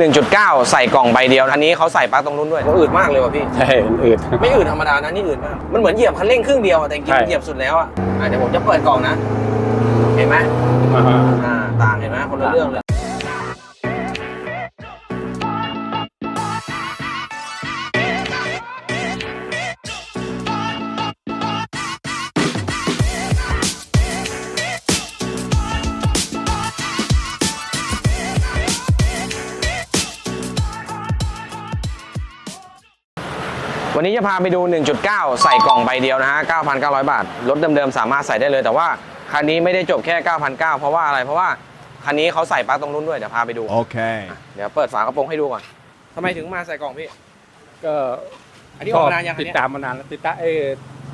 1.9 ใส่กล่องใบเดียว อันนี้เขาใส่ปลั๊กตรงนู้นด้วยอืดมากเลยว่ะพี่ ใช่อืด ไม่อืดธรรมดานะนี่อืดมาก มันเหมือนเหยียบคันเร่งครึ่งเดียวอะแต่จริงๆใช่ มันเหยียบสุดแล้วอะอะเดี๋ยวผมจะเปิดกล่องนะ เห็นไหมอ่าฮะอ่าต่างเห็นไหมคนละเรื่องเลย วันนี้จะพาไปดู 1.9 ใส่กล่องใบเดียวนะฮะ 9,900 บาท รถเดิมๆ สามารถใส่ได้เลย แต่ว่าคันนี้ไม่ได้จบแค่ 9,900 เพราะว่าอะไร เพราะว่าคันนี้เขาใส่ปลั๊กตรงนู้นด้วย เดี๋ยวพาไปดู Okay. เดี๋ยวเปิดฝากระโปรงให้ดูก่อนทำไมถึงมาใส่กล่องพี่ ก็อันนี้ออกมานานยังคันติดเนี้ยตามมานานแล้วติดตามเออ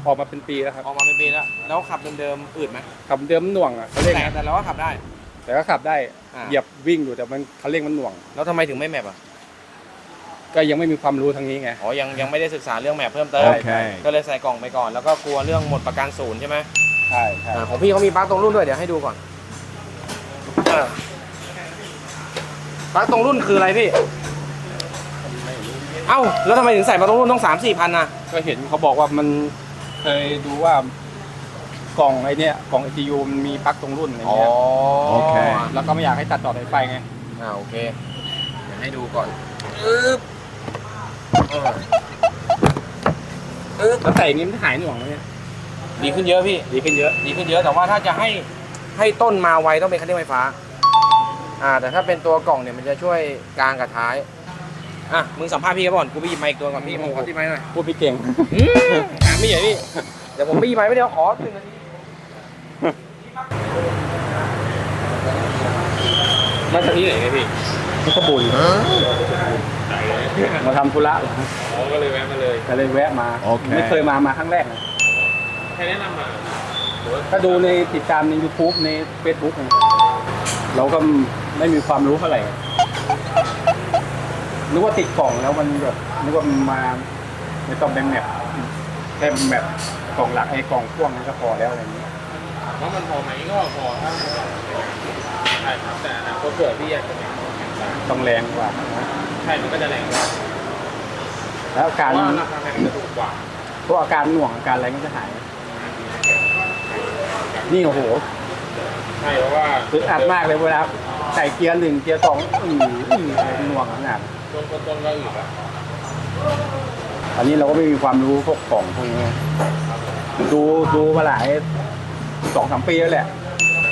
ออกมาเป็นปีแล้วครับออกมาเป็นปีแล้ว แล้วขับเดิมๆอืดไหมขับเดิมหน่วงอะคันเร่งแต่อะแต่เราก็ขับได้ แต่ก็ขับได้อ่าเหยียบวิ่งอยู่แต่มันคันเร่งมันหน่วง แล้วทำไมถึงไม่แมปอะ ก็ยังไม่มีความรู้ทางนี้ไง อ๋อยังยังไม่ได้ศึกษาเรื่องแมปเพิ่มเติมใช่ Okay. ก็เลยใส่กล่องไปก่อน แล้วก็กลัวเรื่องหมดประกันศูนย์ใช่ไหมใช่ใช่อ่าของพี่เขามีปลั๊กตรงรุ่นด้วยเดี๋ยวให้ดูก่อนอ่าปลั๊กตรงรุ่นคืออะไรพี่ เอ้า แล้วทำไมถึงใส่ปลั๊กตรงรุ่นต้องสามสี่พันนะก็เห็นเขาบอกว่ามันเคยดูว่ากล่องไอ้เนี้ยกล่อง ECU มันมีปลั๊กตรงรุ่นอะไรอ๋อเงี้ยโอเค แล้วก็ไม่อยากให้ตัดต่อสายไฟไง อ่าโอเค เดี๋ยวให้ดูก่อนอึ๊บ อ่าอึ๊บแล้วใส่อย่างนี้มันหายหน่วงไหมเนี่ยดีขึ้นเยอะพี่ ดีขึ้นเยอะ ดีขึ้นเยอะแต่ว่าถ้าจะให้ให้ต้นมาไวต้องเป็นคันเร่งไฟฟ้า อ่า แต่ถ้าเป็นตัวกล่องเนี่ยมันจะช่วยกลางกับท้าย อะมึงสัมภาษณ์พี่เขาก่อนกูไปหยิบไมค์อีกตัวก่อนพี่มึงขอที่ไมค์หน่อยพูดพี่เก่งถามไม่ใหญ่พี่เดี๋ยวผมไปหยิบไมค์ไม่เดียวขอหนึ่งนาทีมาจากที่ไหนเนี่ยพี่ พุทธบุญ มาทำธุระเหรออ๋อก็เลยแวะมาเลยก็เลยแวะมา โอเค ไม่เคยมามาครั้งแรกนะใครแนะนำมาก็ดูในติดตามใน YouTube ใน Facebook นะเราก็ไม่มีความรู้เท่าไหร่นึกว่าติดกล่องแล้วมันแบบนึกว่ามันมาไม่ต้องเป็นแมปแค่แมปกล่องหลักไอ้กล่องพ่วงนี่ก็พอแล้วอะไรอย่างเงี้ยว่ามันพอไหมก็พอถ้าใช่ครับแต่อนาคตเกิดพี่อยากจะเป็น ต้องแรงกว่านะใช่มันก็จะแรงกว่าแล้วอาการว่าราคาแพงจะถูกกว่าพวกอาการหน่วงอาการอะไรก็จะหาย นี่โอ้โหใช่เพราะว่าอึดอัดมากเลยเวลาใส่เกียร์หนึ่งเกียร์สองอืออือหน่วงขนาด ต้นต้นก็อืดอะอันนี้เราก็ไม่มีความรู้พวกกล่องพวกนี้ดูดูมาหลายสองสามปีแล้วแหละ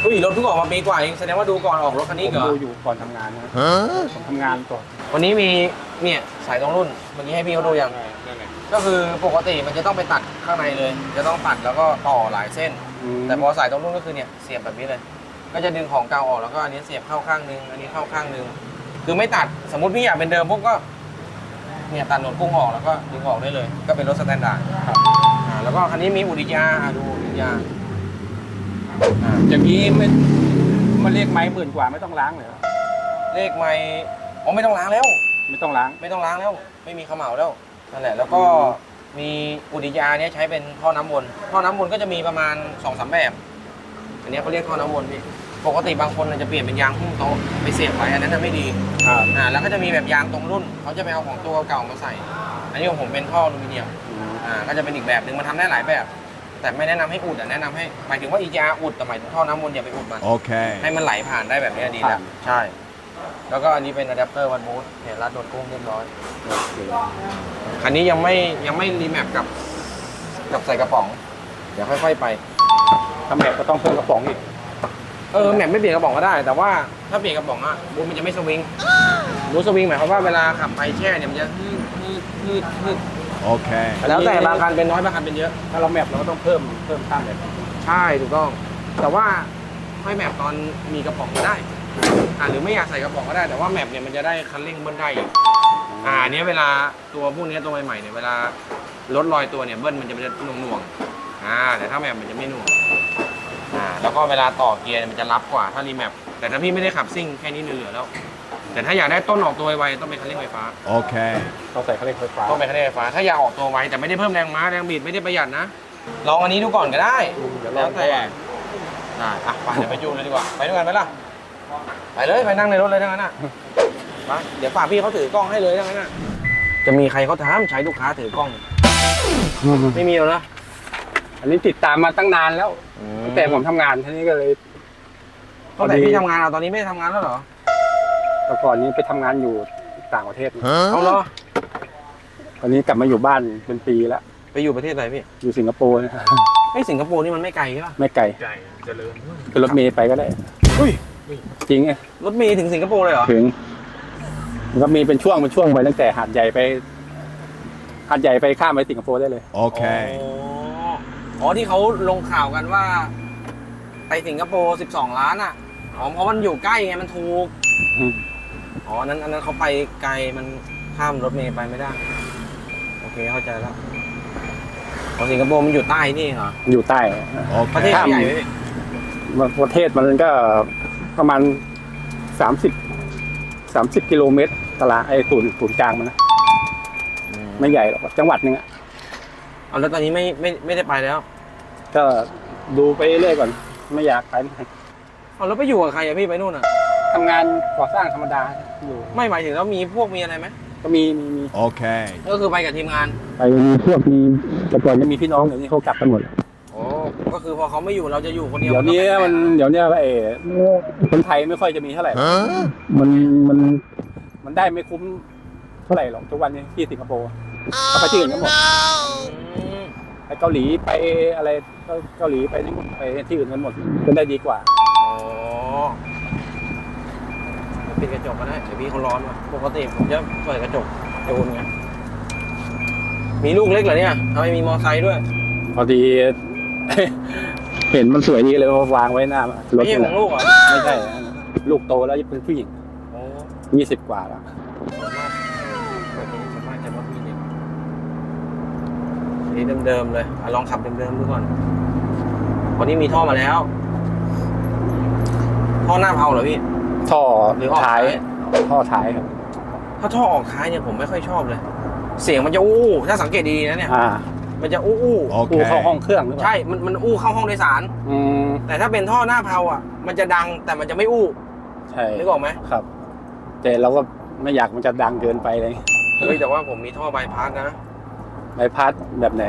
อุ้ยรถเพิ่งออกมาปีกว่าเองแสดงว่าดูก่อนออกรถคันผนี้มเหรอ ดูอยู่ก่อนทำงานนะ Huh? ผมทำงานก่อนวันนี้มีเนี่ยสายตรงรุ่นเมื่อกี้ให้พี่เขาดูยังก็คือปกติมันจะต้องไปตัดข้างในเลย จะต้องตัดแล้วก็ต่อหลายเส้น แต่พอสายตรงรุ่นก็คือเนี่ยเสียบแบบนี้เลย ก็จะดึงของเก่าออกแล้วก็อันนี้เสียบเข้าข้างนึง อันนี้เข้าข้างนึง คือไม่ตัด สมมติพี่อยากเป็นเดิมพวกก็ เนี่ยตัดหนวดกุ้งออกแล้วก็ดึงออกได้เลย ก็เป็นรถสแตนดาร์ด ครับ อ่าแล้วก็คันนี้มีอุดิยาอะดูอุดิยา อ่าอย่างนี้ไม่มันเรียกไม้หมื่นกว่าไม่ต้องล้างเลยเหรอเลขไม่อ๋อไม่ต้องล้างแล้ว ไม่ต้องล้าง ไม่ต้องล้างแล้ว ไม่มีเขมเหลาแล้วนั่นแหละ แล้วก็มีอุดิยาเนี่ยใช้เป็นท่อน้ำวนท่อน้ำวนก็จะมีประมาณ2อสแบบ อันเนี้ยเขาเรียกท่อน้ำวนพี่ปกติบางคนน่ะจะเปลี่ยนเป็นยางหุ้มโต๊ะไปเสียบไว้อันนั้นน่ะไม่ดีครับอ่าแล้วก็จะมีแบบยางตรงรุ่นเขาจะไปเอาของตัวเก่ามาใส่ อันนี้ของผมเป็นท่ออลูมิเนียมอ่าก็จะเป็นอีกแบบหนึ่งมันทำได้หลายแบบ แต่ไม่แนะนำให้อุดอะแนะนำให้หมายถึงว่าอียาอุดแต่หมายถึงท่อน้ำวนอย่าไปอุดมัน Okay. ให้มันไหลผ่านได้แบบเนี้ยดีแล้วใช่ แล้วก็อันนี้เป็นอะแดปเตอร์วันบูทเนี่ยรัดโดนกุ้งเรียบร้อยคันนี้ยังไม่ยังไม่รีแมปกับ กับใส่กระป๋อง เดี๋ยวค่อย ๆ ไป ทำแบบก็ต้องเพิ่มกระป๋องอีก เออแมปไม่เปลี่ยนกระป๋องก็ได้ แต่ว่าถ้าเปลี่ยนกระป๋องอะบูทมันจะไม่สวิงบูทสวิงหมายความว่าเวลาขับไปแช่เนี่ยมันจะฮืดฮืดฮืดฮืด Okay. แล้วแต่บางคันเป็นน้อยบางคันเป็นเยอะ ถ้าเราแมปเราก็ต้องเพิ่มเพิ่มข้ามแบบใช่ถูกต้อง แต่ว่าค่อยแมปตอนมีกระป๋องก็ได้อ่าหรือไม่อยากใส่กระป๋องก็ได้แต่ว่าแมปเนี่ยมันจะได้คันเร่งเบิ้ลได้อีกอ่าอันเนี้ยเวลาตัวพวกเนี้ยตัวใหม่ๆเนี่ยเวลารถลอยตัวเนี่ยเบิ้ลมันจะเป็นหน่วงๆอ่าแต่ถ้าแมปมันจะไม่หน่วงอ่าแล้วก็เวลาต่อเกียร์เนี่ยมันจะรับกว่าถ้ารีแมปแต่ถ้าพี่ไม่ได้ขับซิ่งแค่นี้เหลือๆแล้ว แต่ถ้าอยากได้ต้นออกตัวไวๆต้องเป็นคันเร่งไฟฟ้า Okay. เราใส่เขาเรียกไฟฟ้าต้องเป็นคันเร่งไฟฟ้า ถ้าอยากออกตัวไวแต่ไม่ได้เพิ่มแรงม้าแรงบิดไม่ได้ประหยัดนะ ลองอันนี้ดูก่อนก็ได้ เดี๋ยวแล้วแต่ได้อะไปเดี๋ยวไปยูเลยดีกว่า ไปด้วยกันไหมล่ะ ไปเลยไปนั่งในรถเลยทั้งนั้นอะไปไปเดี๋ยวฝากพี่เขาถือกล้องให้เลยทั้งนั้นน่ะ จะมีใครเขาทำใช้ลูกค้าถือกล้อง ไม่มีแล้วนะอันนี้ติดตามมาตั้งนานแล้วตั้งแต่ผมทำงานทีนี้ก็เลย ตั้งแต่พี่ทำงานเอาตอนนี้ไม่ได้ทำงานแล้วเหรอ แต่ก่อนนี้ไปทำงานอยู่ต่างประเทศเอาเหรอตอนนี้กลับมาอยู่บ้านเป็นปีแล้วไปอยู่ประเทศไหนพี่อยู่สิงคโปร์นะไอ้ยสิงคโปร์นี่มันไม่ไกลใช่ป่ะไม่ไกลใจเจริญเป็นรถเมล์ไปก็ได้อุ้ยจริงไงรถเมล์ถึงสิงคโปร์เลยเหรอถึงมันก็มีเป็นช่วงเป็นช่วงไปตั้งแต่หาดใหญ่ไปหาดใหญ่ไปข้ามไปสิงคโปร์ได้เลยอ๋ออ๋อที่เขาลงข่าวกันว่า ไปสิงคโปร์ 12 ล้านอะอ๋อเพราะมันอยู่ใกล้ไงมันถูก อืม อ๋ออันนั้นอันนั้นเขาไปไกลมันข้ามรถเมล์ไปไม่ได้ โอเคเข้าใจแล้วของสิงคโปร์มันอยู่ใต้นี่เหรอ อยู่ใต้ประเทศข้ามใหญ่ไหมพี่ประเทศมันก็ประมาณสามสิบสามสิบกิโลเมตรตารางไอ้ศูนย์ศูนย์กลางมันนะไม่ใหญ่หรอกจังหวัดหนึงอะเอาแล้วตอนนี้ไม่ไม่ไม่ได้ไปแล้ว ก็ดูไปเรื่อยก่อน ไม่อยากไปเอาแล้วไปอยู่กับใครอะพี่ไปนู่นอะ ทำงานก่อสร้างธรรมดาอยู่ ไม่หมายถึงแล้วมีพวกมีอะไรไหมก็มีมีมี Okay. ก็คือไปกับทีมงานไปมีพวกมีแต่ก่อนจะมีพี่น้องเดี๋ยวนี้เขากลับกันหมด โอ้ก็คือพอเขาไม่อยู่เราจะอยู่คนเดียวเดี๋ยวนี้ก็มันแปลกๆเดี๋ยวนี้ไอ้คนไทยไม่ค่อยจะมีเท่าไหร่ Huh? มันมันมันได้ไม่คุ้มเท่าไหร่หรอกทุกวันนี้ที่สิงคโปร์เขาไปที่อื่นกันหมดอืมไปเกาหลีไปอะไรก็เกาหลีไปนี่ไปที่อื่นกันหมดก็ได้ดีกว่า อ๋อ ปิดกระจกก็ได้เดี๋ยวพี่เขาร้อนว่ะปกติผมจะเปิดกระจกจูนไงมีลูกเล็กเหรอเนี่ยทำไมมีมอไซค์ด้วยพอดี เห็นมันสวยดีเลยว่าวางไว้หน้ารไม่ถใช่นี่ขแหองละลูกเหรอไม่ใช่ลูกโตแล้วเป็นผู้หญิงโอ้ยี่สิบกว่าแล้วส่วนมากแบบนี้ส่วนมากจะรถมีเด็กนี่เดิมๆเลยอะลองขับเดิมๆดูก่อนวันนี้มีท่อมาแล้ว ท่อหน้าเผาเหรอพี่ ท่อหรือออกท้าย ท้าย ท่อท้ายครับ ถ้าท่อออกท้ายเนี่ยผมไม่ค่อยชอบเลย เสียงมันจะอู้อู้ถ้าสังเกตดีๆนะเนี่ย อ่ามันจะอู้อู้กูเข้า Okay. ห้องเครื่องหรือเปล่าใช่มันมันอู้เข้าห้องโดยสาร อืมแต่ถ้าเป็นท่อหน้าเผาอะ มันจะดังแต่มันจะไม่อู้ใช่นึกออกไหมครับ แต่เราก็ไม่อยากมันจะดังเกินไปเลยเฮ้ยแต่ว่าผมมีท่อใบพัดนะใบพัดแบบไหน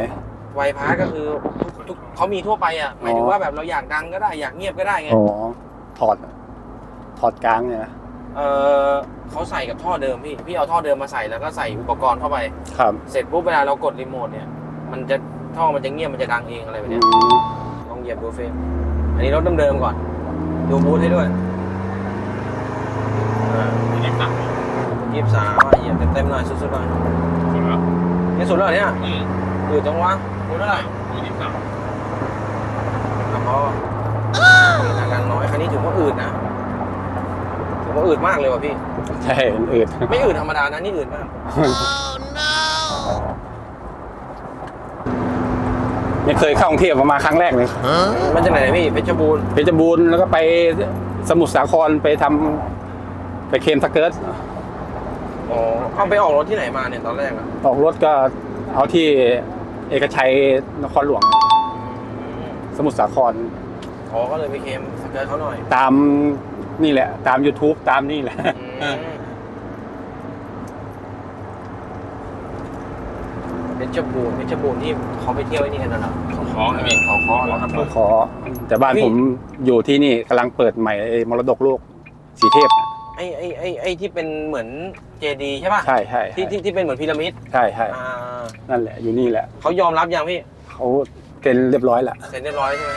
ใบพัดก็คือทุกทุกเขามีทั่วไปอะหมายถึงว่าแบบเราอยากดังก็ได้อยากเงียบก็ได้ไง อ๋อ ถอด ถอดกลางเนี่ยนะเออเขาใส่กับท่อเดิมพี่ พี่เอาท่อเดิมมาใส่แล้วก็ใส่อุปกรณ์เข้าไป ครับเสร็จปุ๊บเวลาเรากดรีโมทเนี่ย มันจะท่อมันจะเงียบมันจะดังเองอะไรแบบอืเนี้ยมลองเหยียบดูเฟรมอันนี้รถเดิมๆก่อน ดูบูธให้ด้วยยี่สิบสามยี่สิบสามเหยียบเต็มๆหน่อยสุดๆหน่อยนี่สุดแล้วเหรอเนี่ยอืดจังวะบูธเท่าไหร่ยี่สิบสามแล้วก็มีอาการน้อยคันนี้ถือว่าอืดนะ ถือว่าอืดมากเลยว่ะพี่ ใช่มันอืด ไม่อืดธรรมดานะนี่อืดมากไม่เคยเข้ากรุงเทพมาครั้งแรกเลย Huh? มันจากไหนพี่เพชรบูรณ์เพชรบูรณ์แล้วก็ไปสมุทรสาครไปทำไปเคลมสเกิร์ตอ๋อเอาไปออกรถที่ไหนมาเนี่ยตอนแรกอะออกรถก็เอาที่เอกชัยนครหลวง สมุทรสาคร อ๋อก็เลยไปเคลมสเกิร์ตเขาหน่อย ตาม นี่แหละ ตาม YouTube ตามนี่แหละอืมเพชรบูรณ์เพชรบูรณ์ที่เขาไปเที่ยวไอ้นี่กันนะเนาะเขาคอนะพี่เขาคอเหรอครับ ขอ แต่บ้านพี่ผมอยู่ที่นี่กำลังเปิดใหม่ไอ้มรดกโลกสีเทพน่ะไอ้ไอ้ไอ้ไอ้ที่เป็นเหมือนเจดีใช่ป่ะใช่ใช่ที่ที่ที่เป็นเหมือนพีระมิดใช่ใช่อ่านั่นแหละอยู่นี่แหละเขายอมรับยังพี่เขาเซ็นเรียบร้อยละเสร็จเรียบร้อยใช่ไหม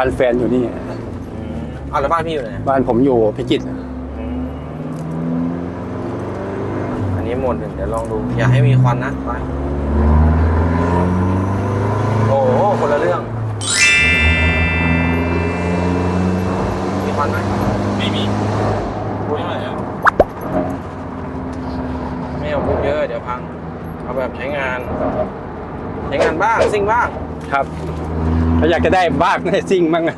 บ้านแฟนอยู่นี่อืมอ่าแล้วบ้านพี่อยู่ไหนบ้านผมอยู่พิจิตรอืมอันนี้หมดหนึ่งเดี๋ยวลองดู อย่าให้มีควันนะไปโอ้โหคนละเรื่อง มีควันไหมไม่มีพูดเท่าไหร่ไม่เอาพูดเยอะเดี๋ยวพัง เอาแบบใช้งาน ใช้งานบ้าง ซิ่งบ้าง ครับ ถ้าอยากจะได้บ้างได้ซิ่งบ้างนะ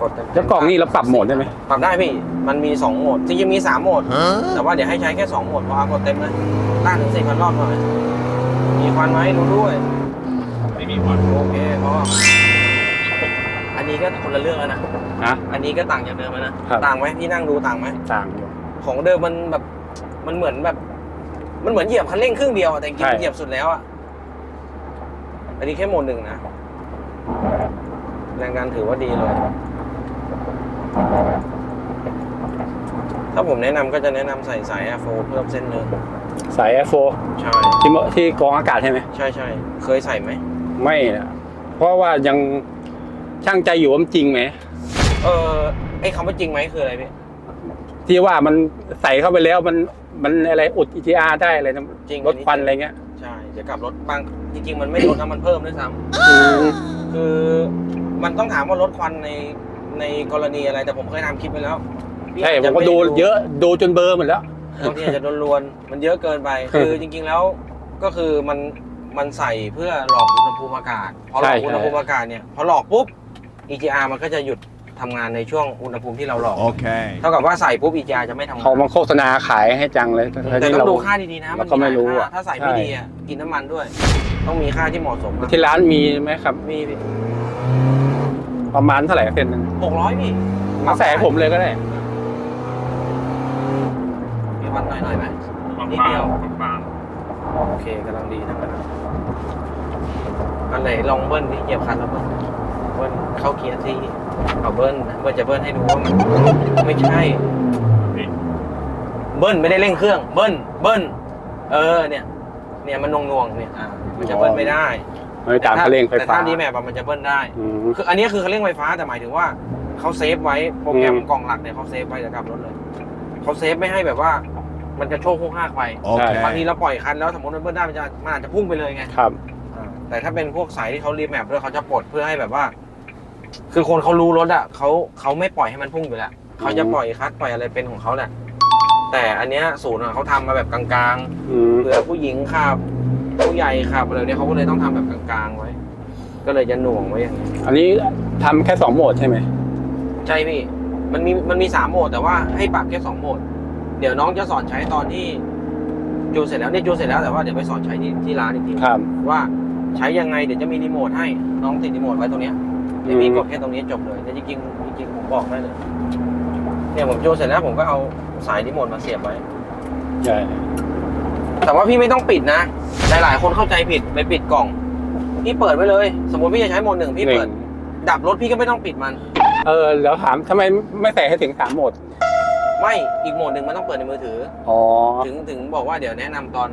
กดเต็มๆแล้วกล่องนี่เราปรับโหมดได้ไหมปรับได้พี่ มันมีสองโหมด จริงๆมีสามโหมด Huh? แต่ว่าเดี๋ยวให้ใช้แค่สองโหมดเพราะเอากดเต็มเลยล่างถึงสี่พันรอบหน่อยมีควันไหมรู้ด้วย ไม่มีควันโอเคเพราะว่าอันนี้ก็คนละเรื่องแล้วนะ นะ อันนี้ก็ต่างจากเดิมไหมนะ ครับ ต่างไหมพี่นั่งดูต่างไหม ต่างอยู่ ของเดิมมันแบบ มันเหมือนแบบ มันเหมือนเหยียบคันเร่งครึ่งเดียวอะแต่จริงๆใช่ มันเหยียบสุดแล้วอะ อันนี้แค่โหมดหนึ่งนะ แรงดันถือว่าดีเลย ถ้าผมแนะนำก็จะแนะนำใส่สายแอร์โฟเพิ่มเส้นหนึ่งสาย F4 ใช่ ที่เมื่อที่กรองอากาศใช่ไหม ใช่ใช่เคยใส่ไหม ไม่นะเพราะว่ายังช่างใจอยู่ว่ามันจริงไหม เออไอ้คำว่าจริงไหมคืออะไรพี่ ที่ว่ามันใส่เข้าไปแล้วมันมันอะไรอุด EGR ได้อะไรนะจริงลดควันอะไรเงี้ยใช่ จะกลับรถบางจริง ๆ มันไม่ลดนะมันเพิ่มด้วยซ้อืมำคือมันต้องถามว่าลดควันในในกรณีอะไรแต่ผมเคยทำคลิปไปแล้วพี่ใช่อาจผจะมก็ดูไเยอะดูจนเบลอร์หมดแล้วบางทีอาจจะโดนลวนมันเยอะเกินไป คือจริง ๆแล้วก็คือมันมันใส่เพื่อหลอกอุณหภูมิอากาศพอหลอกใช่อุณหภูมิอากาศเนี่ยพอหลอกปุ๊บ EGR มันก็จะหยุด ทำงานในช่วงอุณหภูมิที่เราหลอก Okay. เท่ากับว่าใส่ปุ๊บ EGR จะไม่ทำงานเขามาโฆษณาขายให้จังเลยแต่ที่ต้องเรา ดูค่าดีๆนะเราก็ไม่รู้หลายอะค่าถ้าใส่ไม่ใช่ดีอะกินน้ำมันด้วย ต้องมีค่าที่เหมาะสมนะที่ร้านมีไหมครับ มีพี่ประมาณเท่าไหร่เส้นหนึงหกร้อยพี่มาใส่ให้ผมเลยก็ได้ มีวันหน่อยหน่อยๆไหม นิดเดียวโอเคกำลังดีทั้งนั้นอันไหนลองเบิ้ลดิเหยียบคันแล้วเบิ้ล เบิ้ลเข้าเกียร์ที่เอาเบิ้ลนะเบิ้ลจะเบิ้ลให้ดูว่ามันไม่ใช่ เบิ้ลไม่ได้เร่งเครื่อง เบิ้ลเบิ้ลเออเนี่ย เนี่ยมันนวงๆเนี่ยอ่ามันจะเบิ้ลไม่ได้ไม่ตามเขาเร่งไฟแต่ฟ้าถ้าดีแมปมันจะเบิ้ลได้อืมคืออันนี้คือเขาเร่งไฟฟ้าแต่หมายถึงว่าเขาเซฟไว้โปรแกรมอืมกล่องหลักเนี่ยเขาเซฟไว้กับรถเลยเขาเซฟไม่ให้แบบว่า มันจะโชคโค้งห้ากไปบางที Okay. เราปล่อยคันแล้วสมมติมันเบิ้ลได้มันจะมันอาจจะพุ่งไปเลยไงครับอ่าแต่ถ้าเป็นพวกสายที่เขารีแมปด้วยเขาจะปลดเพื่อให้แบบว่า คือคนเขารู้รถอะเขาเขาไม่ปล่อยให้มันพุ่งอยู่แล้วเขาจะปล่อยคัดปล่อยอะไรเป็นของเขาแหละ แต่อันเนี้ยศูนย์อะเขาทำมาแบบกลางอืมๆเผื่อผู้หญิงขับ ผู้ใหญ่ขับอะไรเนี่ยเขาก็เลยต้องทำแบบกลางๆไว้ ก็เลยจะหน่วงไว้อย่างนี้อันนี้ทำแค่สองโหมดใช่ไหมใช่พี่ มันมีมันมีสามโหมดแต่ว่าให้ปรับแค่สองโหมด เดี๋ยวน้องจะสอนใช้ตอนที่จูนเสร็จแล้วเนี่ยจูนเสร็จแล้วแต่ว่าเดี๋ยวไปสอนใช้ที่ที่ร้านอีกที ครับ ว่าใช้ยังไงเดี๋ยวจะมีรีโมทให้น้องติดรีโมทไว้ตรงเนี้ย เดี๋ยวพี่อืมกดแค่ตรงนี้จบเลยแต่จริงๆจริงๆผมบอกได้เลยเนี่ยผมจูนเสร็จแล้วผมก็เอาสายรีโมทมาเสียบไว้ ใช่แต่ว่าพี่ไม่ต้องปิดนะ หลายๆ คนเข้าใจผิดไปปิดกล่อง พี่เปิดไว้เลย สมมติพี่จะใช้โหมดหนึ่งพี่หนึ่เปิดงดับรถพี่ก็ไม่ต้องปิดมัน เออแล้วถามทำไมไม่ใส่ให้ถึงสามโหมด ไม่อีกโหมดหนึ่งมันต้องเปิดในมือถือ อ๋อ ถึงถึงบอกว่าเดี๋ยวแนะนำตอน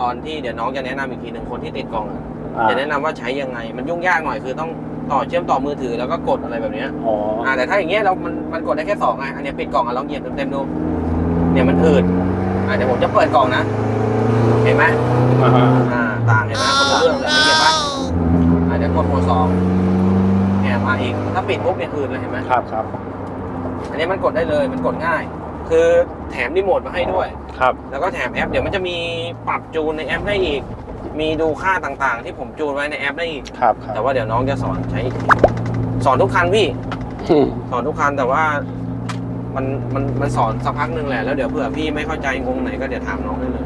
ตอนที่เดี๋ยวน้องจะแนะนำอีกทีหนึ่งคนที่ติดกล่องอะ อ่า จะแนะนำว่าใช้ยังไง มันยุ่งยากหน่อยคือต้องต่อเชื่อมต่อมือถือแล้วก็กดอะไรแบบเนี้ยอ๋ออ่าแต่ถ้าอย่างเงี้ยเรามันมันกดได้แค่สองไงอันเนี้ยปิดกล่องอะลองเหยียบเต็มๆดูเนี่ยมันอืดอ่าเดี๋ยวผมจะเปิดกล่องนะเห็นไหมอ่าฮะอ่าต่างเห็นไหมคนละเรื่องเลยไม่เหยียบปะอ่าเดี๋ยวกดโหมดสองเนี่ยมาอีกถ้าปิดปุ๊บเนี่ยอืดเลยเห็นไหม ครับครับอันนี้มันกดได้เลย มันกดง่าย คือแถมรีโมทมาให้ด้วย ครับแล้วก็แถมแอป เดี๋ยวมันจะมีปรับจูนในแอปได้อีก มีดูค่าต่างๆ ที่ผมจูนไว้ในแอปได้อีก ครับครัแต่บว่าเดี๋ยวน้องจะสอนใช้อีกทีสอนทุกคันพี่ อืมสอนทุกคันแต่ว่ามันมันมันสอนสักพักหนึ่งแหละแล้วเดี๋ยวเผื่อพี่ไม่เข้าใจงงไหนก็เดี๋ยวถามน้องได้เลย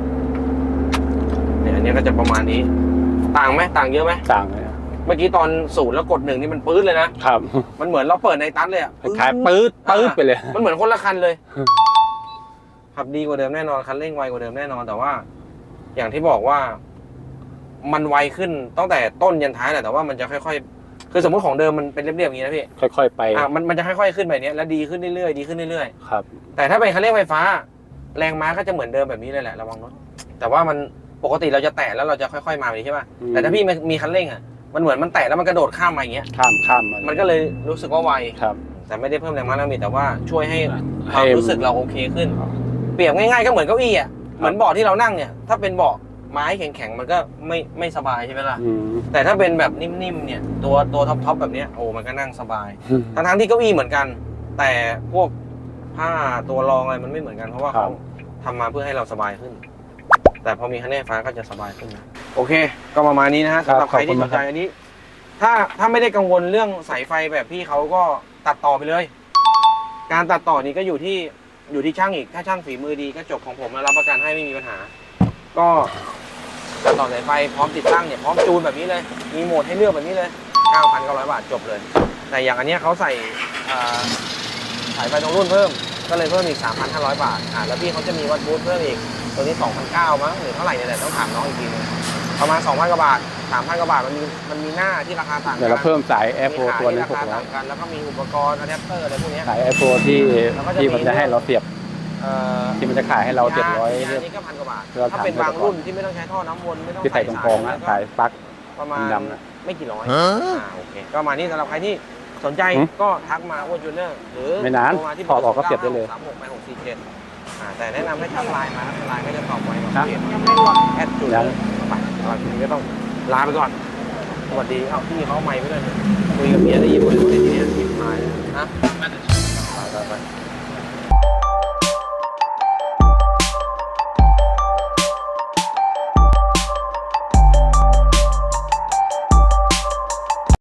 เนี่ยอันนี้ก็จะประมาณนี้ ต่างไหมต่างเยอะไหมต่างเลยนะเมื่อกี้ตอนศูนย์แล้วกดหนึ่งนี่มันปื๊ดเลยนะครับมันเหมือนเราเปิดในตันเลยอะคล้ายๆปื๊ดปื๊ดไปเลย มันเหมือนคนละคันเลยอืม ขับดีกว่าเดิมแน่นอนคันเร่งไวกว่าเดิมแน่นอนแต่ว่า อย่างที่บอกว่า มันไวขึ้นตั้งแต่ต้นยันท้ายแหละแต่ว่ามันจะค่อยๆ คือสมมติของเดิมมันเป็นเรียบๆอย่างนี้นะพี่ค่อยๆไปอะมันมันจะค่อยๆขึ้นแบบนี้ยแล้วดีขึ้นเรื่อยๆดีขึ้นเรื่อยครับ ๆแต่ถ้าเป็นคันเร่งไฟฟ้า แรงม้าก็จะเหมือนเดิมแบบนี้เลยแหละระวังรถแต่ว่ามันปกติเราจะแตะแล้วเราจะค่อยๆมาแบบนี้ใช่ป่ะอืม แต่ถ้าพี่มีคันเร่งอะมันเหมือนมันแตะแล้วมันกระโดดข้ามมาอย่างเงี้ยข้ามข้ามมามันก็เลยรู้สึกว่าไว ครับ แต่ไม่ได้เพิ่มแรงม้าแรงบิดแต่ว่าช่วยให้คให้วามรู้สึกเราโอเคขึ้น เปรียบง่ายๆก็เหมือนเก้าอี้อะ เหมือนเบาะที่เรานั่งเนี่ย ถ้าเป็นเบาะ ไม้แข็งๆมันก็ไม่ไม่สบายใช่ไหมล่ะ อืม แต่ถ้าเป็นแบบนิ่มๆเนี่ย ตัวตัวท็อปๆแบบเนี้ยโอ้มันก็นั่งสบาย ทั้งๆที่เก้าอี้เหมือนกัน แต่พวกผ้าตัวรองอะไรมันไม่เหมือนกันเพราะว่าครัเขาบทำมาเพื่อให้เราสบายขึ้น แต่พอมีคันเร่งไฟฟ้าก็จะสบายขึ้นนะโอเค ก็ประมาณนี้นะฮะครับสำหรับใครที่ขสอบคุณนใจมากครับอันนี้ ถ้าถ้าไม่ได้กังวลเรื่องสายไฟแบบพี่เขาก็ตัดต่อไปเลย การตัดต่อนี้ก็อยู่ที่อยู่ที่ช่างอีก ถ้าช่างฝีมือดีก็จบของผมแล้วรับประกันให้ไม่มีปัญหา ก็ตัดต่อสายไฟพร้อมติดตั้งเนี่ยพร้อมจูนแบบนี้เลย มีโหมดให้เลือกแบบนี้เลย 9,900 บาทจบเลย แต่อย่างอันเนี้ยเขาใส่อ่าสายไฟตรงรุ่นเพิ่ม ก็เลยเพิ่มอีก 3,500 บาทอ่าแล้วพี่เขาจะมีวัดบูทเพิ่มอีก ตัวนี้ 2,900มั้งหรือเท่าไหร่เนี่ยแหละต้องถามน้องอีกทีนึงประมาณ 2,000 กว่าบาท 3,000 กว่าบาทมันมีมันมีหน้าที่ราคาต่างกัเดี๋ยวเราเพิ่มสายแอร์โฟมีขาตัวนี้ที่หรากคาร้อต่ายงกันแล้วก็มีอุปกรณ์อะแดปเตอร์อะไรพวกเนี้ยสายแอร์โฟที่แล้วก็จะที่มันมีจะให้เราเสียบ เอ่อที่มันจะขายให้เราเจ็ดร้อย ยางนี่ก็พันกว่าบาท เราถ้าเป็นถามบางรุ่นที่ไม่ต้องใช้ท่อน้ำวนไม่ต้องที่ใส่ตรงกองนะสาสายยปลั๊ก ประมาณดำๆนะไม่กี่ร้อยอ่าโอเคก็มานี่สำหรับใครที่สนใจหืมก็ทักมาว่าจูเนอร์หรือไม่นานโทรมาที่ถอดออกก็เสียบได้เลย สามหกแปดหกสี่เจ็ดอ่าแต่แนะนำให้ทักไลน์มาครับไลน์ก็จะตอบไวกว่าครับเพจยังไม่รวมแอดจูเนอร์ไปสำหรับทีนี้ก็ต้องลาไปก่อนสวัสดีเอ้าพี่เขาเอาไมค์ไปด้วยคุยกับเมียได้ยินหมดเลยทีเนี้ยทิพายนะ